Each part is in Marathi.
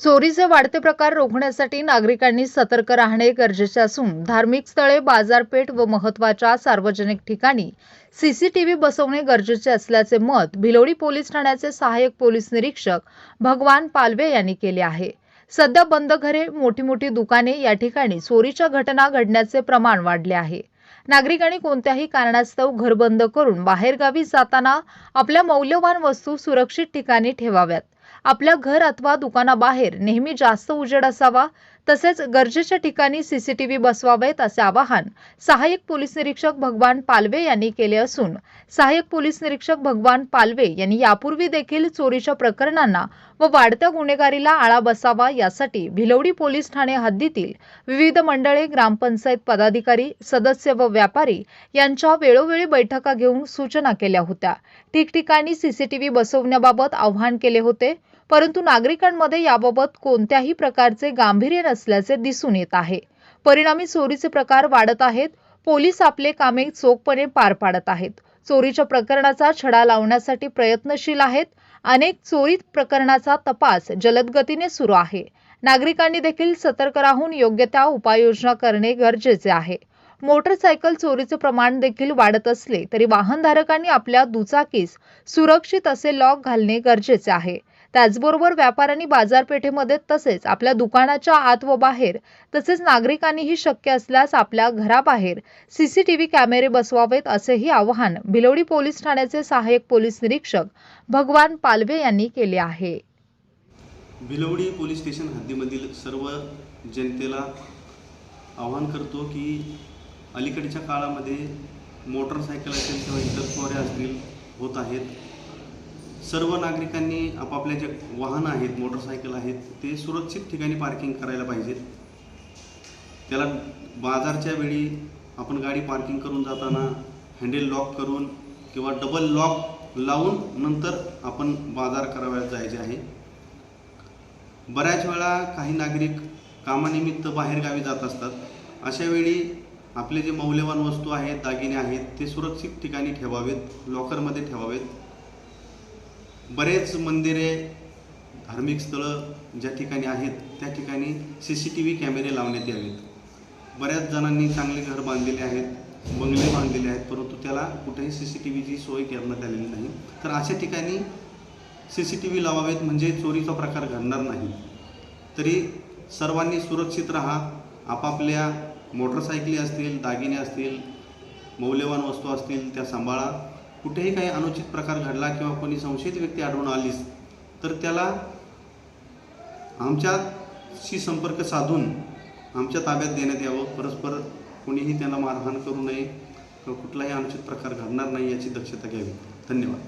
चोरीचे वाढते प्रकार रोखण्यासाठी नागरिकांनी सतर्क राहणे गरजेचे असून धार्मिक स्थळे बाजारपेठ व महत्त्वाच्या सार्वजनिक ठिकाणी सीसीटीव्ही बसवणे गरजेचे असल्याचे मत भिलोडी पोलीस ठाण्याचे सहाय्यक पोलीस निरीक्षक भगवान पालवे यांनी केले आहे. सध्या बंद घरे मोठी मोठी दुकाने या ठिकाणी चोरीच्या घटना घडण्याचे प्रमाण वाढले आहे. नागरिकांनी कोणत्याही कारणास्तव घर बंद करून बाहेरगावी जाताना आपल्या मौल्यवान वस्तू सुरक्षित ठिकाणी ठेवाव्यात. आपल्या घर अथवा दुकानाबाहेर नेहमी जास्त उजेड असावा. तसेच गरजेच्या ठिकाणी सीसीटीव्ही बसवावेत असे आवाहन सहाय्यक पोलीस निरीक्षक भगवान पालवे यांनी केले असून सहाय्यक पोलीस निरीक्षक भगवान पालवे यांनी यापूर्वी देखील चोरीच्या प्रकरणांना व वाढत्या गुन्हेगारीला आळा बसावा यासाठी भिलवडी पोलीस ठाणे हद्दीतील विविध मंडळे ग्रामपंचायत पदाधिकारी सदस्य व व्यापारी यांच्या वेळोवेळी बैठका घेऊन सूचना केल्या होत्या. ठिकठिकाणी सीसीटीव्ही बसवण्याबाबत आवाहन केले होते. परंतु नागरिकांमध्ये याबाबत कोणत्याही प्रकारचे गांभीर्य नसल्याचे दिसून येत आहे. परिणामी चोरीचे प्रकार वाढत आहेत. पोलीस आपले कामे चोखपणे पार पाडत आहेत. चोरीच्या प्रकरणाचा छडा लावण्यासाठी प्रयत्नशील आहेत. अनेक चोरी प्रकरणाचा तपास जलद गतीने सुरू आहे. नागरिकांनी देखील सतर्क राहून योग्य त्या उपाययोजना करणे गरजेचे आहे. मोटरसायकल चोरीचे प्रमाण देखील वाढत असले तरी वाहनधारकांनी आपल्या दुचाकीस सुरक्षित असे लॉक घालणे गरजेचे आहे. त्याचबरोबर व्यापाऱ्यांनी बाजारपेठेमध्ये तसेच आपल्या दुकानाच्या आत व बाहेर तसेच नागरिकांनीही शक्य असल्यास आपल्या घराबाहेर सीसीटीव्ही कॅमेरे बसवावेत असेही आवाहन भिलवडी पोलीस ठाण्याचे सहाय्यक पोलीस निरीक्षक भगवान पालवे यांनी केले आहे. भिलवडी पोलीस स्टेशन हद्दीमधील सर्व जनतेला आवाहन करतो की अलीकडच्या काळामध्ये मोटरसायकल असेल किंवा इतर चोऱ्या असतील होत आहेत. सर्व नागरिकांनी आपापल्या जे वाहनं आहेत मोटरसायकल आहेत ते सुरक्षित ठिकाणी पार्किंग करायला पाहिजेत. त्याला बाजारच्या वेळी आपण गाडी पार्किंग करून जाताना हँडल लॉक करून किंवा डबल लॉक लावून नंतर आपण बाजार करावयात जायचे आहे. बऱ्याच वेळा काही नागरिक कामानिमित्त बाहेरगावी जात असतात. अशा वेळी आपले जे मौल्यवान वस्तू आहेत दागिने आहेत ते सुरक्षित ठिकाणी ठेवावेत लॉकरमध्ये ठेवावेत. बरेच मंदिरे धार्मिक स्थळं ज्या ठिकाणी आहेत त्या ठिकाणी सी सी टी व्ही कॅमेरे लावण्यात यावेत. बऱ्याच जणांनी चांगले घर बांधलेले आहेत बंगले बांधलेले आहेत परंतु त्याला कुठेही सी सी टी व्हीची सोय करण्यात आलेली नाही. तर अशा ठिकाणी सी सी टी व्ही लावावेत म्हणजे चोरीचा प्रकार घडणार नाही. तरी सर्वांनी सुरक्षित राहा. आपापल्या मोटरसायकली असतील दागिने असतील मौल्यवान वस्तू असतील त्या सांभाळा. कुठेही काही अनुचित प्रकार घडला किंवा कोणी संशयित व्यक्ती आढळून आलीच तर त्याला आमच्याशी संपर्क साधून आमच्या ताब्यात देण्यात यावं. परस्पर कोणीही त्यांना मारहाण करू नये किंवा कुठलाही अनुचित प्रकार घडणार नाही याची दक्षता घ्यावी. धन्यवाद.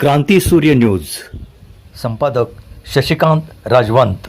क्रांती सूर्य न्यूज. संपादक शशिकांत राजवंत.